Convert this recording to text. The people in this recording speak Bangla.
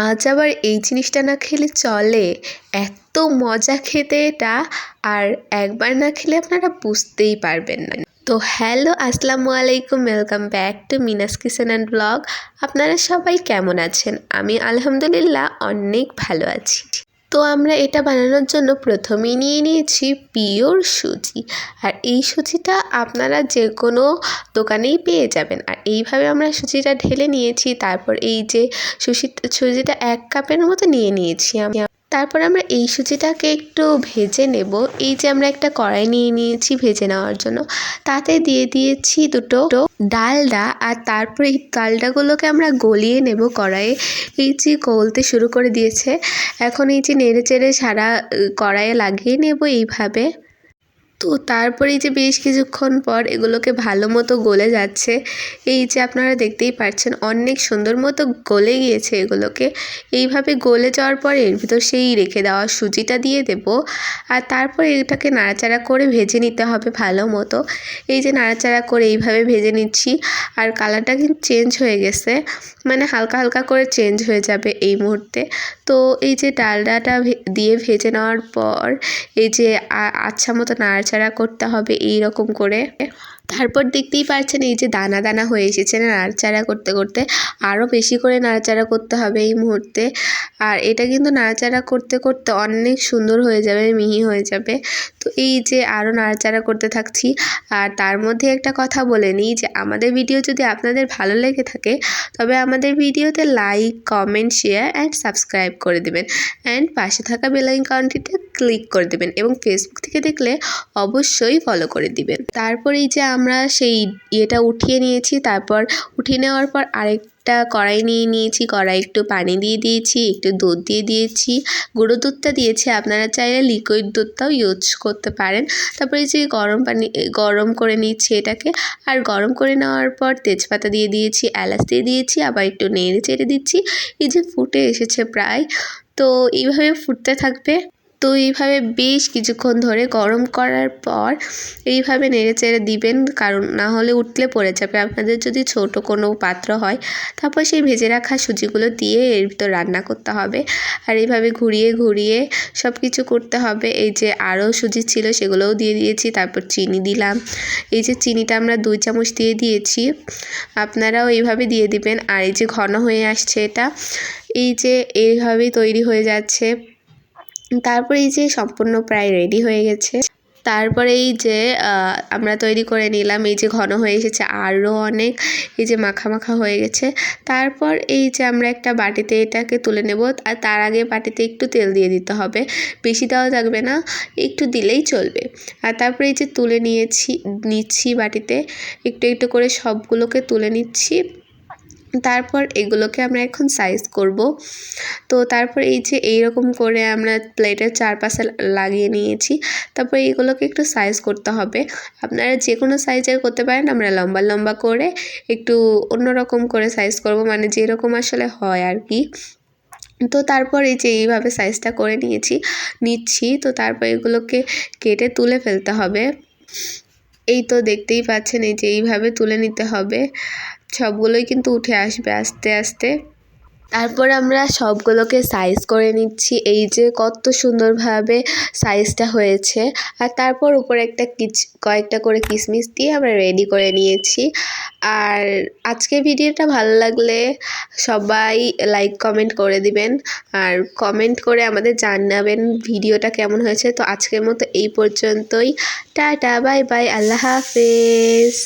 আজ আবার এই জিনিসটা না খেলে চলে। এত মজা খেতে এটা, আর একবার না খেলে আপনারা বুঝতেই পারবেন না। তো হ্যালো, আসসালামু আলাইকুম welcome back to Mina's kitchen and blog আপনারা সবাই কেমন আছেন? আমি আলহামদুলিল্লাহ অনেক ভালো আছি। তো আমরা এটা বানানোর জন্য প্রথমেই নিয়ে নিয়েছি পিওর সুজি। আর এই সুজিটা আপনারা যে কোনো দোকানেই পেয়ে যাবেন। আর এইভাবে আমরা সুজিটা ঢেলে নিয়েছি, তারপর এই যে সুজি সুজিটা এক কাপের মতো নিয়ে নিয়েছি আমি। তারপর আমরা এই সুজিটাকে একটু ভেজে নেব। এই যে আমরা একটা কড়াই নিয়ে নিয়েছি ভেজে নেওয়ার জন্য। তাতে দিয়ে দিয়েছি দুটো ডালডা আর তারপর এই ডালডাগুলোকে আমরা গলিয়ে নেব কড়াইয়ে। এই যে গলতে শুরু করে দিয়েছে। এখন এই যে নেড়ে চেড়ে সারা কড়াইয়ে লাগিয়ে নেব এইভাবে। তো তারপরে যে বেশ কিছুক্ষণ পর এগুলোকে ভালো মতো গলে যাচ্ছে, এই যে আপনারা দেখতেই পাচ্ছেন অনেক সুন্দর মতো গলে গিয়েছে এগুলোকে। এইভাবে গলে যাওয়ার পর এর ভিতর সেই রেখে দেওয়া সুজিটা দিয়ে দেব আর তারপর এটাকে নাড়াচাড়া করে ভেজে নিতে হবে ভালো মতো। এই যে নাড়াচাড়া করে এইভাবে ভেজে নিচ্ছি আর কালারটা কিন্তু চেঞ্জ হয়ে গেছে মানে হালকা হালকা করে চেঞ্জ হয়ে যাবে এই মুহূর্তে। তো এই যে ডালডাটা দিয়ে ভেজে নেওয়ার পর এই যে আচ্ছা মতো নাড়াচাড়া করতে হবে এই রকম করে। তারপর দেখতেই পাচ্ছেন এই যে দানা দানা হয়ে এসেছে নাড়াচাড়া করতে করতে। আরও বেশি করে নাড়াচাড়া করতে হবে এই মুহূর্তে। আর এটা কিন্তু নাড়াচাড়া করতে করতে অনেক সুন্দর হয়ে যাবে, মিহি হয়ে যাবে। তো এই যে আরও নাড়াচাড়া করতে থাকছি। আর তার মধ্যে একটা কথা বলে নিই যে, আমাদের ভিডিও যদি আপনাদের ভালো লেগে থাকে, তবে আমাদের ভিডিওতে like, comment, share and subscribe করে দেবেন। অ্যান্ড পাশে থাকা বেলাইকনটিতে ক্লিক করে দেবেন এবং ফেসবুক থেকে দেখলে অবশ্যই ফলো করে দিবেন। তারপর এই যে আমরা সেই ইয়েটা উঠিয়ে নিয়েছি, তারপর উঠিয়ে নেওয়ার পর আরেকটা কড়াই নিয়ে নিয়েছি। কড়াই একটু পানি দিয়ে দিয়েছি, একটু দুধ দিয়ে দিয়েছি। গুঁড়ো দুধটা দিয়েছি, আপনারা চাইলে লিকুইড দুধটাও ইউজ করতে পারেন। তারপরে যে গরম পানি, গরম করে নিচ্ছি এটাকে। আর গরম করে নেওয়ার পর তেজপাতা দিয়ে দিয়েছি, এলাচ দিয়ে দিয়েছি, আবার একটু নেড়ে চেড়ে দিচ্ছি। এই যে ফুটে এসেছে প্রায়। তো এইভাবে ফুটতে থাকবে। তো এইভাবে বেশ কিছুক্ষণ ধরে গরম করার পর এইভাবে নেড়ে চেড়ে দিবেন, কারণ না হলে উঠলে পড়ে যাবে। আপনাদের যদি ছোট কোনো পাত্র হয়, তারপর সেই ভেজে রাখা সুজিগুলো দিয়ে এর ভিতর রান্না করতে হবে। আর এইভাবে ঘুরিয়ে ঘুরিয়ে সব কিছু করতে হবে। এই যে আরও সুজি ছিল সেগুলোও দিয়ে দিয়েছি, তারপর চিনি দিলাম। এই যে চিনিটা আমরা দুই চামচ দিয়ে দিয়েছি, আপনারাও এইভাবে দিয়ে দিবেন। আর এই যে ঘন হয়ে আসছে এটা, এই যে এইভাবেই তৈরি হয়ে যাচ্ছে। তারপরে এই যে সম্পূর্ণ প্রায় রেডি হয়ে গেছে। তারপরে এই যে আমরা তৈরি করে নিলাম এই যে ঘন হয়ে এসেছে আরও অনেক এই যে মাখা মাখা হয়ে গেছে। তারপর এই যে আমরা একটা বাটিতে এটাকে তুলে নেব, আর তার আগে বাটিতে একটু তেল দিয়ে দিতে হবে। বেশি দেওয়া থাকবে না, একটু দিলেই চলবে। আর তারপরে এই যে তুলে নিয়েছি, নিচ্ছি বাটিতে, একটু একটু করে সবগুলোকে তুলে নিচ্ছি। তারপর এগুলোকে আমরা এখন সাইজ করব। তো তারপর এই যে এই রকম করে আমরা প্লেটের চারপাশে লাগিয়ে নিয়েছি। তারপর এইগুলোকে একটু সাইজ করতে হবে। আপনারা যে কোনো সাইজের করতে পারেন, আমরা লম্বা লম্বা করে একটু অন্যরকম করে সাইজ করব মানে যেরকম আসলে হয় আর কি। তো তারপর এই যে এইভাবে সাইজটা করে নিয়েছি, নিচ্ছি। তো তারপর এগুলোকে কেটে তুলে ফেলতে হবে। এই তো দেখতেই পাচ্ছেন, এই যে এইভাবে তুলে নিতে হবে। সবগুলোই কিন্তু উঠে আসবে আস্তে আস্তে। তারপর আমরা সবগুলোকে সাইজ করে নিচ্ছি। এই যে কত সুন্দরভাবে সাইজটা হয়েছে। আর তারপর উপরে একটা কিচ, কয়েকটা করে কিশমিশ দিয়ে আমরা রেডি করে নিয়েছি। আর আজকে ভিডিওটা ভালো লাগলে সবাই লাইক কমেন্ট করে দিবেন। আর কমেন্ট করে আমাদের জানাবেন ভিডিওটা কেমন হয়েছে। তো আজকের মতো এই পর্যন্তই। টাটা বাই বাই আল্লাহ হাফেজ।